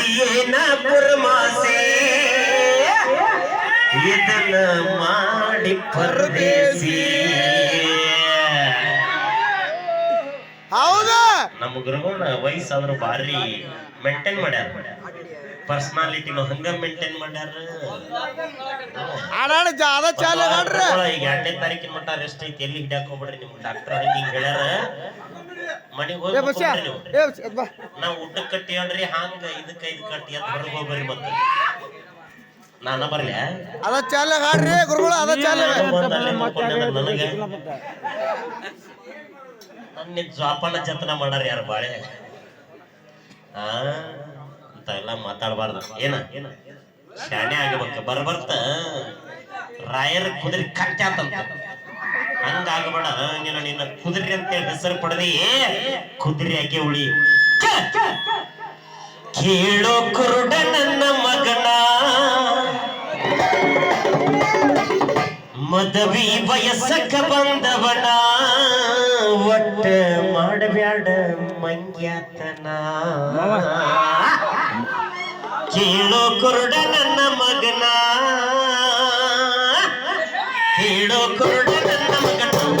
அடியேன புறமாசே? இதன மாடி பரதேசி. ಗುರುಗಳ ವಯಸ್ಸಾದ್ರು ಭಾರಿ ಮೇಂಟೈನ್ ಮಾಡ್ಯಾರ. ಪರ್ಸನಾಲಿಟಿನೂ ಹಂಗ ಮೇಂಟೈನ್ ಮಾಡ್ಯಾರ. ಈಗ ಎರಡನೇ ತಾರೀಕಿನ ಮಟ್ಟ ರೆಸ್ಟ್ ಐತಿ ಎಲ್ಲಿ ಹಿಡ್ಯಾಕ್ ಹೋಗ್ಬೇಡ್ರಿ ನಿಮ್ ಡಾಕ್ಟರ್ ಹಂಗ ಹಿಂಗ್ ಹೇಳ್ಯಾರ. ಮನೆಗೆ ನೀವು ಊಟ ಕಟ್ಟಿ ಹೇಳ್ರಿ ಹಂಗ ಇದಕ್ಕ ಇದು ಕಟ್ಟಿ ಅಂತ ಹೊರಗೆ ಹೋಗ್ಬೇರಿ ಮತ್ತೆ. ನಾನ ಬರ್ಲಿ ಅದ ಚಾಲೆ ಹಾಡ್ರಿ ಗುರುಗಳು ಅದ ಚಾಲೆ. ನನಗೆ. ನನ್ನ ಜ್ವಾಪಾನ ಜತನ ಮಾಡಾರ ಯಾರು ಬಾಳೆ? ಆ ಅಂತ ಎಲ್ಲ ಮಾತಾಡಬಾರ್ದು. ಏನ? ಶಾಣೆ ಆಗಬೇಕು. ಬರ್ಬರ್ತ ರಾಯರ ಕುದುರೆ ಕಟ್ಟ ಹಂಗ ಆಗಬೇಡ. ನೀನು ನಿನ್ನ ಕುದುರೆ ಅಂತ ಹೆಸರು ಪಡೆದಿ. ಕುದುರೆ ಆಗಿ ಉಳಿ. ಕೇಳೋ ಕುರುಡ ನನ್ನ ಮಗನ. ಮದವಿ ವಯಸ್ಸಕ್ಕ ಬಂದವನ. ಮಾಡಬ್ಯಾಡ ಮಂಗ್ಯಾತನ. ಕೇಳೋ ಕುರುಡ ನನ್ನ ಮಗನ. ಕೇಳೋ ಕುರುಡ ನನ್ನ ಮಗನ.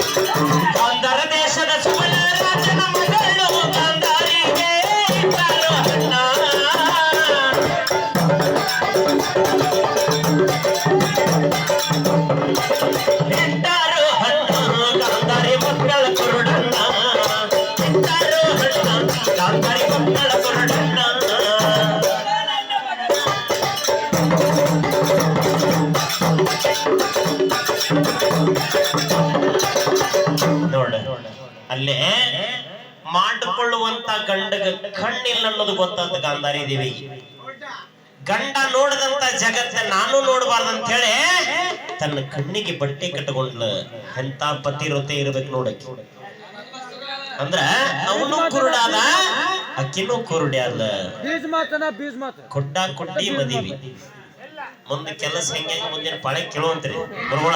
ನೋಡ. ಅಲ್ಲೇ ಮಾಡಿಕೊಳ್ಳುವಂತ ಗಂಡಗ ಕಣ್ಣಿಲ್ಲ ಅನ್ನೋದು ಗೊತ್ತಾದ ಗಾಂಧಾರಿ ದೇವಿ. ಗಂಡ ನೋಡದಂತ ಜಗತ್ತ ನಾನು ನೋಡಬಾರ್ದಂತ ಹೇಳಿ ತನ್ನ ಕಣ್ಣಿಗೆ ಬಟ್ಟೆ ಕಟ್ಟಕೊಂಡ್ಲ ಎಂತ ಪತಿರತೆ ಇರ್ಬೇಕು ನೋಡಕ್ಕೆ ಅಂದ್ರ ಅವನು ಕುರುಡಾದ ಅಕ್ಕಿನೂ ಕುರುಡ್ಯಾದ ಬೀಜ ಮಾತನ ಬೀಜ್ ಮಾತು. ಕೊಟ್ಟ ಕೊಟ್ಟಿ ಮದಿವಿ. ಮುಂದೆ ಕೆಲಸ ಹೆಂಗೆ ಮುಂದಿನ ಪಾಳೆ ಕೇಳುವಂತ್ರಿ. ಬರುವಳ.